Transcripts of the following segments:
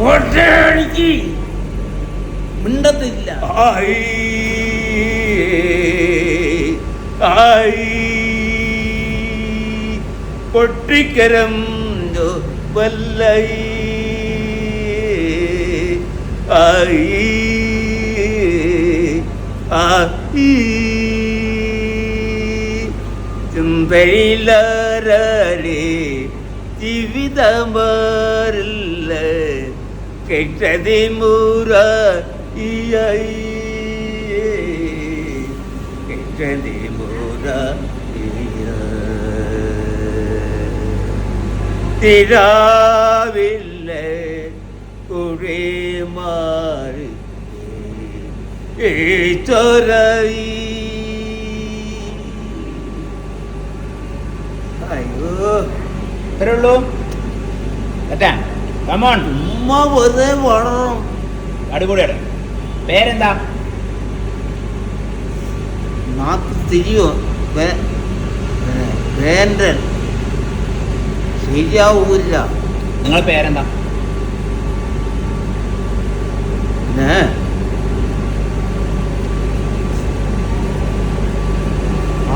ഓട്ടടിക്ക്. മിണ്ടത്തില്ല. പൊട്ടിക്കരം വല്ലൈ. ചിന്തയിലാരേ ജീവിതമാറില്ല കെട്ടതി മൂറ കെട്ടതി മൂറ തിരാവില്ല കുറേമാറി ചൊരയി. അയ്യോ ഇത്രേ ഉള്ളൂ. കേട്ടാ കമോൺ ഉമ്മ വെറുതെ വളരണം അടിപൊളിയാണ്. പേരെന്താ? നാക്ക് തിരിയോ? വേണ്ടൻ. ശരിയാവൂല നിങ്ങളെ പേരെന്താ?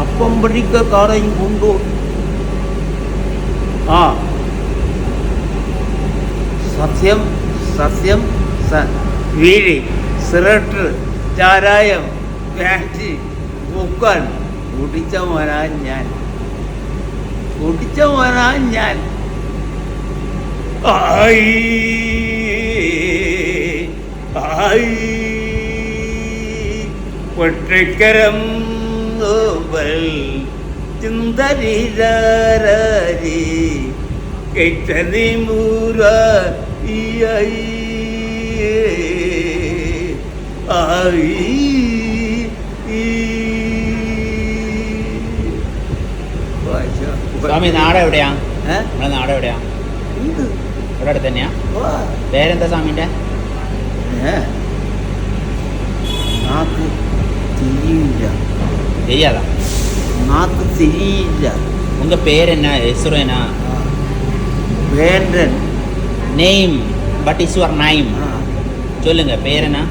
അപ്പം പിടിക്കാരെയും കൊണ്ടു. ആ. സത്യം സത്യം സ- വീഴി സിറട്ട് ചാരായം വാക്സി പൂക്കാൻ കുടിച്ച മോനാ ഞാൻ. കുടിച്ച മോനാ ഞാൻ. ആയി ആയി. പൊട്ടിക്കരം നോവൽ ചിന്തരിരാരി കെട്ടതി മൂരാ ഐ ഐ സ്വാമി നാട് എവിടെയാ? നമ്മുടെ നാട് എവിടെയാ? ഇവിടെ അടുത്ത് തന്നെയാ പേരെന്താ സ്വാമിന്റെ? தெரியாதா நாக்கு தெரியல உங்க பேர் என்ன ஹெசுர் என்ன பேரன் நேம் ആ. വേണ്ടൻ name but is your name ആ. ചൊല്ലുങ്ക പേരെന്നാ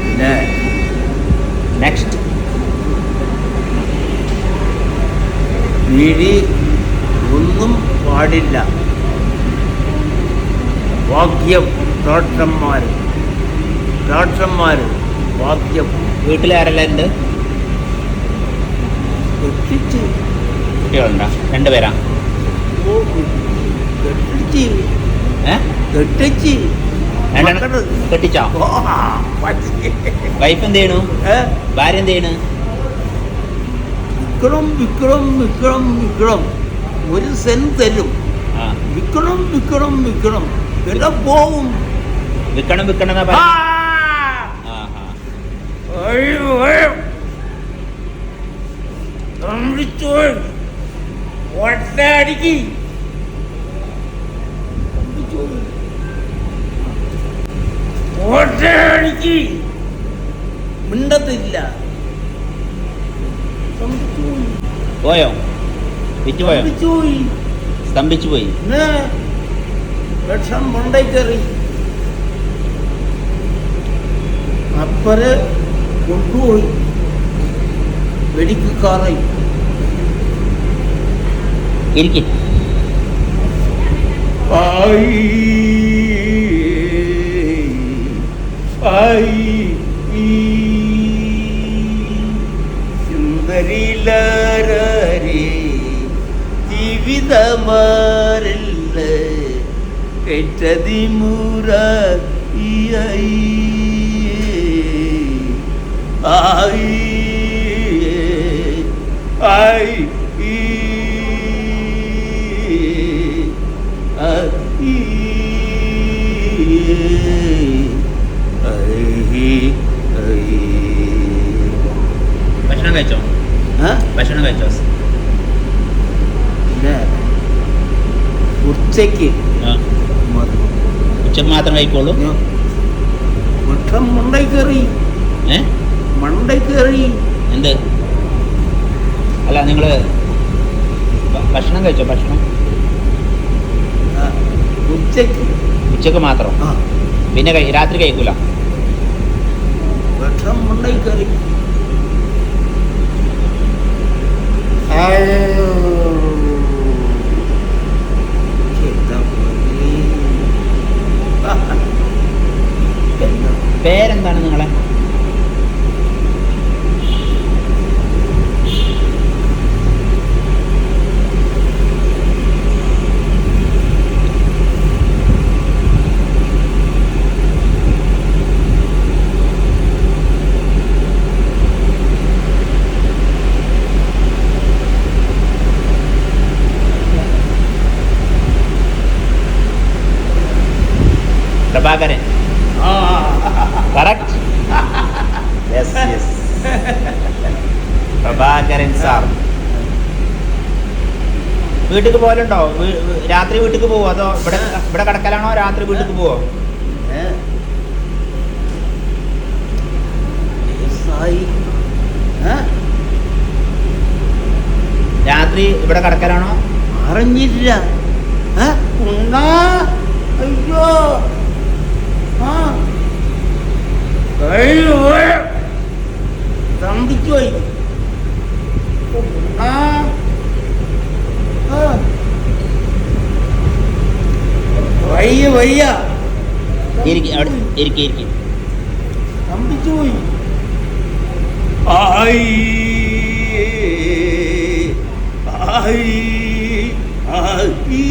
പിന്നെ നെക്സ്റ്റ് വീടി ഒന്നും പാടില്ല വാക്യം ഡോക്ടർമാർ ഡോക്ടർമാർ വാക്യം വീട്ടിലാരെല്ലാം ഉണ്ട് കുട്ടികളുണ്ടോ? രണ്ടുപേരാ? പേരാ കെട്ടിച്ച്. വൈഫ് എന്ത് ചെയ്യണു? ഭാര്യ എന്ത് ചെയ്യണു? വിക്രം വിക്രം വിക്രം വിക്രം. ഒരു സെൻ തരും. ആ. വിക്കണം വിക്കണം വിക്കണം എടാ പോവും. വിക്കണം വിക്കണം അയ്യോ, തമ്പിച്ചോൾ. ഒറ്റയടിക്ക്. മിണ്ടത്തില്ല. പോയോ വിറ്റ് പോയോ തമ്പിച്ചോൾ. സ്തംഭിച്ചു പോയി ലക്ഷം മണ്ടയിൽ കയറി അപ്പര് കൊണ്ടുപോയി വെടിക്കാറായി ഇരിക്കും. സുന്ദരിലാരേ ജീവിതമാറില്ല കെട്ടതി മൂറ ആയി ആയി ഭക്ഷണം കഴിച്ചോ? ഭക്ഷണം കഴിച്ചോ? ഉച്ചയ്ക്ക്. ഉച്ചയ്ക്ക് മാത്രം കഴിക്കോളൂ വൃക്ഷം മണ്ടയിൽ കയറി. മണ്ടയിൽ കയറി. എന്ത്? അല്ല നിങ്ങൾ ഭക്ഷണം കഴിച്ചോ? ഭക്ഷണം? ഉച്ചയ്ക്ക് ഉച്ചയ്ക്ക് മാത്രം? പിന്നെ രാത്രി കഴിക്കൂല? ഭക്ഷണം മണ്ടയിൽ കറി പേരെന്താണ് നിങ്ങളെ? Prabhakaran correct yes yes Prabhakaran sir. വീട്ടിൽ പോലുണ്ടോ രാത്രി വീട്ടിൽ പോവോ? അതോ ഇവിടെ ഇവിടെ കിടക്കലാണോ? രാത്രി വീട്ടിൽ പോവോ? രാത്രി ഇവിടെ കിടക്കലാണോ? അറിഞ്ഞില്ല. അയ്യോ ആ അയ്യോ തമ്പിച്ചു പോയി ആ. വയ്യ വയ്യ ഇരിക്കി അവിടെ ഇരിക്കി ആയി ആയി ആയി